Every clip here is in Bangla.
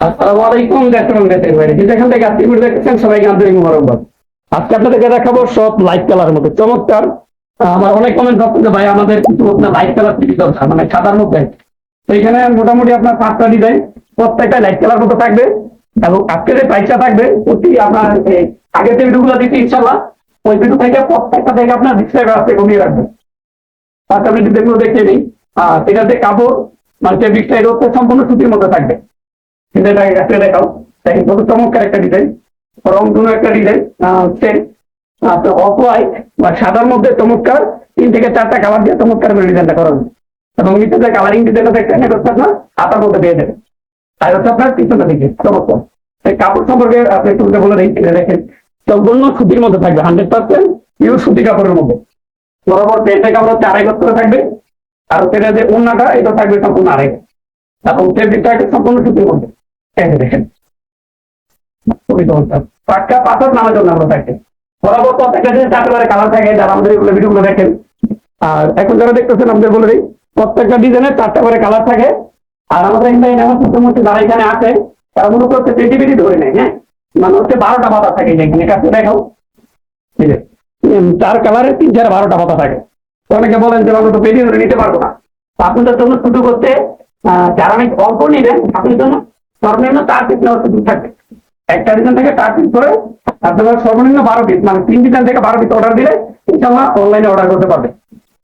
আসসালামু আলাইকুম ডাক্তার বেতের বাইরে যেখান থেকে আজকে ভিডিও দেখছেন সবাইকে আন্তরিক মোবারকবাদ। আজকে আপনাদেরকে দেখাবো সব লাইট কালার মধ্যে। চমৎকার। আমার অনেক কমেন্ট যে, ভাই, আমাদের কিছু আপনার লাইট কালার টিভি দরকার মানে সাদার মধ্যে। তো এখানে মোটামুটি আপনার পাঁচটা ডিজাইন প্রত্যেকটা লাইট কালার মতো থাকবে এবং আজকে যে প্রাইসটা থাকবে প্রতি আপনার আগের যে ভিডিওগুলো দিচ্ছি ইনশাল্লাহ ওই ভিডিও থেকে প্রত্যেকটা থেকে আপনার বিশ টাকা কমিয়ে আচ্ছা আমি ডিজাইনগুলো দেখে নিই আর এটাতে কাপড় মানে টাকা হচ্ছে সম্পূর্ণ সুতির মধ্যে থাকবে। ডিজাইনটাকে কাছে দেখাও। দেখেন, কত চমৎকার একটা ডিজাইন রং ধনু একটা ডিজাইন হচ্ছে আপনার অফ হোয়াইট বা সাদার মধ্যে চমৎকার। তিন থেকে চারটা কালার দিয়ে চমৎকার করে ডিজাইনটা করা হবে এবং নিচে যে কালারিং ডিজাইনটা দেখছেন, এটা হচ্ছে আপনার হাতার মধ্যে দিয়ে দেবে আর হচ্ছে আপনার পিছনটা দিকে, চমৎকার। কাপড় সম্পর্কে আপনি একটু বলে দেখেন। সম্পূর্ণ সুতির মধ্যে থাকবে হান্ড্রেড পার্সেন্ট পিওর সুতি কাপড়ের মধ্যে। বরাবর পেটের কাপড় হচ্ছে আড়াই করে থাকবে। আর হচ্ছে যে অন্যটা এটা থাকবে সম্পূর্ণ আড়াই। এবং ফেব্রিকটা সম্পূর্ণ সুতির মধ্যে। কালার থাকে, যারা আমাদের দেখেন। আর এখন যারা দেখতেছেন আমাদের বলে দিই, প্রত্যেকটা ডিজাইনের চারটা করে কালার থাকে। আর আমাদের এখানে যারা এখানে আছে, তারা পেটি ধরে নেয় হ্যাঁ? মানে হচ্ছে বারোটা পাতা থাকে চার কালারের তিন চার বারোটা পাতা থাকে। তো অনেকে বলেন যে আমরা তো পেটি ধরে নিতে পারব না। আপনাদের জন্য শুরু করতে যারা অনেক অল্প নেবেন আপনার জন্য সর্বনিম্ন চার পিস নেওয়ার সুযোগ থাকবে একটা ডিজাইন থেকে চার পিস করে আপনারা সর্বনিম্ন বারো পিস মানে তিন ডিজাইন থেকে বারো পিস অর্ডার দিলে ইনশাল্লাহ অনলাইনে অর্ডার করতে পারবেন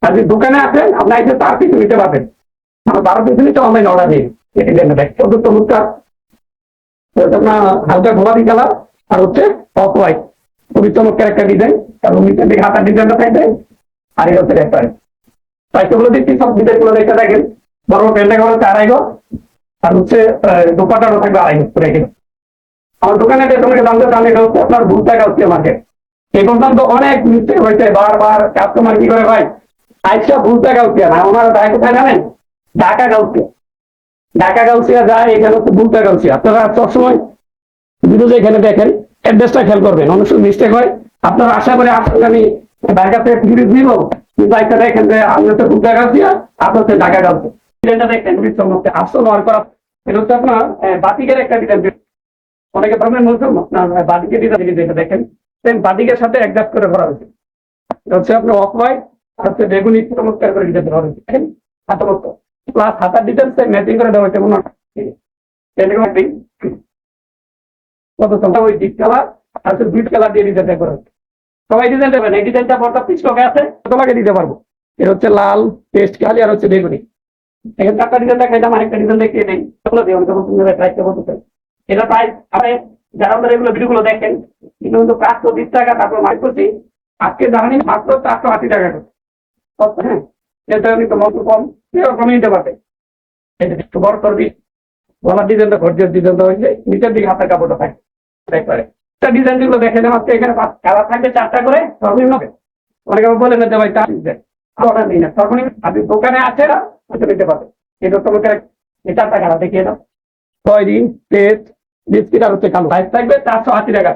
আর যদি দোকানে আসেন আপনার এসে চার পিস নিতে পারবেন। আমরা বারো পিস নিতে অনলাইনে অর্ডার দিই এই ডিজাইনটা দেখ চতুর্থ এটা আপনার হালকা গোলাপি কালার আর হচ্ছে অফ হোয়াইট খুবই চমৎকার একটা ডিজাইন এবং নিচের দিকে হাতার ডিজাইনটা থাকবে আর এই হচ্ছে একটা প্রাইসগুলো দিচ্ছি সব ডিজাইনগুলো দেখে দেখেন বড় প্যান্টটা হলো চার গজ, আর হচ্ছে দোপাটারও থাকবে আড়াই গজ করে কিলো আমার দোকানে যে তোমাকে দাম দাম এটা হচ্ছে আপনার ভুল টাকা হচ্ছে মার্কেট এই পর্যন্ত অনেক মিস্টেক হয়েছে, বারবার কাস্টমার কি করে ভাই? আইসা ভুল টাকা হচ্ছে না, ওনারা ঢাকা কোথায় জানেন ঢাকা গাউসিয়া ঢাকা গাউসিয়া যায়, এখানে হচ্ছে ভুল টাকা গাউসিয়া আপনারা সবসময় ভিডিও এখানে দেখেন, অ্যাড্রেসটা খেয়াল করবেন। অনেক সময় মিস্টেক হয়। আপনারা আশা করে আমি কাছে ফিরিয়ে দিব, কিন্তু একটা দেখেন যে আমি হচ্ছে ভুল টাকা গাউসিয়া আপনার হচ্ছে ঢাকা ডিজাইনটা দেখেন আসল ওয়ার করা এটা হচ্ছে আপনার বাতিকের একটা ডিজাইন অনেকে মধ্যে আপনার বাদিকে ডিজাইন যেটা দেখেন। সেম বাদিকের সাথে অ্যাডজাস্ট করে করা হয়েছে। এটা হচ্ছে আপনার অফ হোয়াইট আর হচ্ছে বেগুনি চমৎকার করে ডিজাইন করা হয়েছে। দেখেন, হাতা মতো। প্লাস হাতার ডিজাইন সেম ম্যাচিং করে দেওয়া হয়েছে মনে কালার আর হচ্ছে বিট কালার দিয়ে ডিজাইনটা করা হয়েছে। সবাই ডিজাইন দেবেন এই ডিজাইনটা বড়টা পিস আছে, তোমাকে দিতে পারব। এটা হচ্ছে লাল পেস্ট কালি আর হচ্ছে বেগুনি। এখানে চারটা ডিজাইন দেখাইলাম আরেকটা ডিজাইন দেখিয়ে নেই সেগুলো দিয়ে আমি তখন তুমি ট্রাই চাই। এটা প্রায় আপনি যারা আমাদের এগুলো ভিডিওগুলো দেখেন কিন্তু কিন্তু চারশো বিশ টাকা, তারপর মাইক করছি। আজকে জানি মাত্র চারশো আশি টাকা হ্যাঁ? এটা আমি তো মত কম, এরকম নিতে পারবে। একটু বড় করবি গলার ডিজাইনটা ঘরজের ডিজাইনটা হয়েছে, নিচের দিকে হাতের কাপড়টা থাকে, একবারে। একটা ডিজাইন যেগুলো দেখেন আজকে এখানে কালার থাকবে, চারটা করে, সর্বনিম্ন অনেকে বলে নিতে ভাই চার ডিজাইন অর্ডার দিই না। সর্বনিম্ন আপনি দোকানে আছে না? পারবে এটা দেখিয়ে দাও। সয়াবিন পেট বিস্কিট আর হচ্ছে কালো। প্রাইস থাকবে চারশো আশি টাকা।